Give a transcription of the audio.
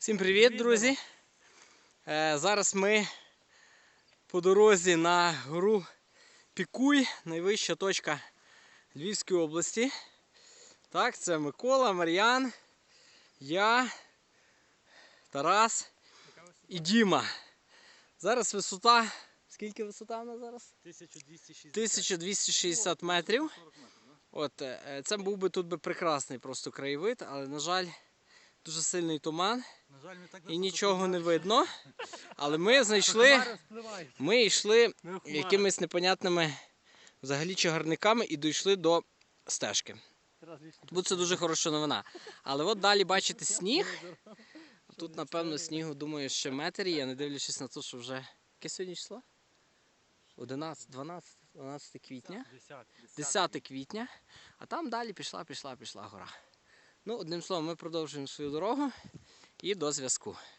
Всім привіт, друзі! Е, Зараз ми по дорозі на гору Пікуй, найвища точка Львівської області. Так, це Микола, Мар'ян, я, Тарас і Діма. Зараз висота. Скільки висота в нас зараз? 1260. 1260 метрів. От, е, це був би тут би прекрасний просто краєвид, але, на жаль, дуже сильний туман і нічого не видно. Але ми знайшли, ми йшли якимись непонятними взагалі чагарниками і дійшли до стежки. Бо це дуже хороша новина. Але от далі бачите сніг. Тут, напевно, снігу, думаю, ще метр є, не дивлячись на те, що вже. Яке сьогодні число? 11, 12, 12 квітня. 10. 10 квітня, а там далі пішла, пішла, пішла гора. Ну, одним словом, ми продовжуємо свою дорогу і до зв'язку.